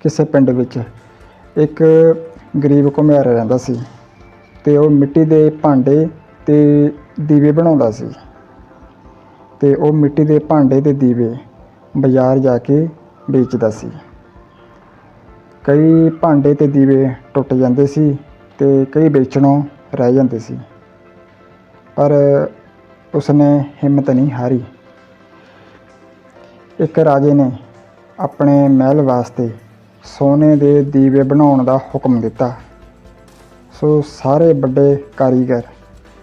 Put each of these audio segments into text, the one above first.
ਕਿਸੇ ਪਿੰਡ ਵਿੱਚ ਇੱਕ ਗਰੀਬ ਘੁਮਿਆਰ ਰਹਿੰਦਾ ਸੀ ਤੇ ਉਹ ਮਿੱਟੀ ਦੇ ਭਾਂਡੇ ਤੇ ਦੀਵੇ ਬਣਾਉਂਦਾ ਸੀ। ਤੇ ਉਹ ਮਿੱਟੀ ਦੇ ਭਾਂਡੇ ਤੇ ਦੀਵੇ ਬਾਜ਼ਾਰ ਜਾ ਕੇ ਵੇਚਦਾ ਸੀ। ਕਈ ਭਾਂਡੇ ਤੇ ਦੀਵੇ ਟੁੱਟ ਜਾਂਦੇ ਸੀ ਤੇ ਕਈ ਵੇਚਣੋਂ ਰਹਿ ਜਾਂਦੇ ਸੀ। ਪਰ ਉਸਨੇ ਹਿੰਮਤ ਨਹੀਂ ਹਾਰੀ। ਇੱਕ ਰਾਜੇ ਨੇ ਆਪਣੇ ਮਹਿਲ ਵਾਸਤੇ ਸੋਨੇ ਦੇ ਦੀਵੇ ਬਣਾਉਣ ਦਾ ਹੁਕਮ ਦਿੱਤਾ। ਸੋ ਸਾਰੇ ਵੱਡੇ ਕਾਰੀਗਰ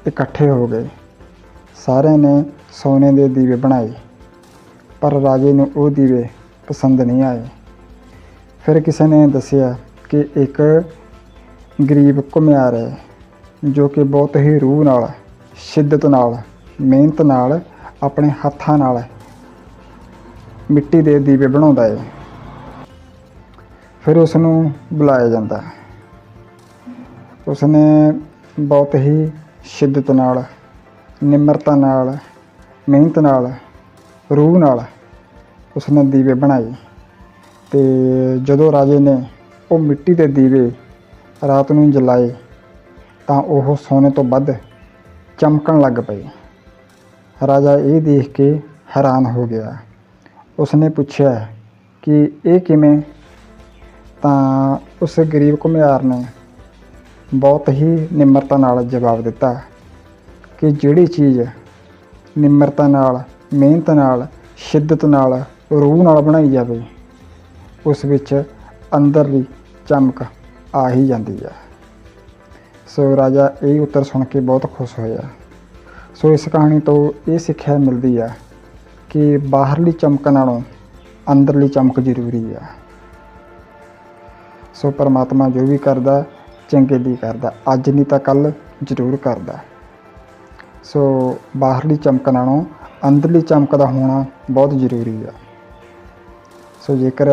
ਇਕੱਠੇ ਹੋ ਗਏ। ਸਾਰਿਆਂ ਨੇ ਸੋਨੇ ਦੇ ਦੀਵੇ ਬਣਾਏ, ਪਰ ਰਾਜੇ ਨੂੰ ਉਹ ਦੀਵੇ ਪਸੰਦ ਨਹੀਂ ਆਏ। ਫਿਰ ਕਿਸੇ ਨੇ ਦੱਸਿਆ ਕਿ ਇੱਕ ਗਰੀਬ ਘੁਮਿਆਰ ਹੈ, ਜੋ ਕਿ ਬਹੁਤ ਹੀ ਰੂਹ ਨਾਲ, ਸ਼ਿੱਦਤ ਨਾਲ, ਮਿਹਨਤ ਨਾਲ ਆਪਣੇ ਹੱਥਾਂ ਨਾਲ ਮਿੱਟੀ ਦੇ ਦੀਵੇ ਬਣਾਉਂਦਾ ਹੈ। ਫਿਰ ਉਸ ਨੂੰ ਬੁਲਾਇਆ ਜਾਂਦਾ ਉਸਨੇ ਬਹੁਤ ਹੀ ਸ਼ਿੱਦਤ ਨਾਲ, ਨਿਮਰਤਾ ਨਾਲ, ਮਿਹਨਤ ਨਾਲ, ਰੂਹ ਨਾਲ ਉਸਨੇ ਦੀਵੇ ਬਣਾਏ ਤੇ ਜਦੋਂ ਰਾਜੇ ਨੇ ਉਹ ਮਿੱਟੀ ਦੇ ਦੀਵੇ ਰਾਤ ਨੂੰ ਜਲਾਏ ਤਾਂ ਉਹ ਸੋਨੇ ਤੋਂ ਵੱਧ ਚਮਕਣ ਲੱਗ ਪਏ। ਰਾਜਾ ਇਹ ਦੇਖ ਕੇ ਹੈਰਾਨ ਹੋ ਗਿਆ। ਉਸਨੇ ਪੁੱਛਿਆ ਕਿ ਇਹ ਕਿਵੇਂ ਤਾਂ ਉਸ ਗਰੀਬ ਘੁਮਿਆਰ ਨੇ ਬਹੁਤ ਹੀ ਨਿਮਰਤਾ ਨਾਲ ਜਵਾਬ ਦਿੱਤਾ ਕਿ ਜਿਹੜੀ ਚੀਜ਼ ਨਿਮਰਤਾ ਨਾਲ, ਮਿਹਨਤ ਨਾਲ, ਸ਼ਿੱਦਤ ਨਾਲ, ਰੂਹ ਨਾਲ ਬਣਾਈ ਜਾਵੇ, ਉਸ ਵਿੱਚ ਅੰਦਰਲੀ ਚਮਕ ਆ ਹੀ ਜਾਂਦੀ ਹੈ। ਸੋ ਰਾਜਾ ਇਹ ਉੱਤਰ ਸੁਣ ਕੇ ਬਹੁਤ ਖੁਸ਼ ਹੋਇਆ। ਸੋ ਇਸ ਕਹਾਣੀ ਤੋਂ ਇਹ ਸਿੱਖਿਆ ਮਿਲਦੀ ਆ ਕਿ ਬਾਹਰਲੀ ਚਮਕ ਨਾਲੋਂ ਅੰਦਰਲੀ ਚਮਕ ਜ਼ਰੂਰੀ ਆ ਸੋ ਪਰਮਾਤਮਾ ਜੋ ਵੀ ਕਰਦਾ, ਚੰਗੇ ਲਈ ਕਰਦਾ, ਅੱਜ ਨਹੀਂ ਤਾਂ ਕੱਲ ਜ਼ਰੂਰ ਕਰਦਾ। ਸੋ ਬਾਹਰਲੀ ਚਮਕ ਨਾਲੋਂ ਅੰਦਰਲੀ ਚਮਕ ਦਾ ਹੋਣਾ ਬਹੁਤ ਜ਼ਰੂਰੀ ਆ। ਸੋ ਜੇਕਰ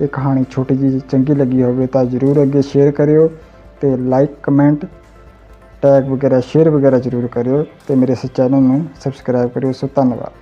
ਇਹ ਕਹਾਣੀ ਛੋਟੀ ਜਿਹੀ ਚੰਗੀ ਲੱਗੀ ਹੋਵੇ ਤਾਂ ਜ਼ਰੂਰ ਅੱਗੇ ਸ਼ੇਅਰ ਕਰਿਓ ਤੇ ਲਾਈਕ ਕਮੈਂਟ ਟੈਗ ਵਗੈਰਾ ਸ਼ੇਅਰ ਵਗੈਰਾ ਜ਼ਰੂਰ ਕਰਿਓ ਤੇ ਮੇਰੇ ਇਸ ਚੈਨਲ ਨੂੰ ਸਬਸਕ੍ਰਾਈਬ ਕਰਿਓ। ਸੋ ਧੰਨਵਾਦ।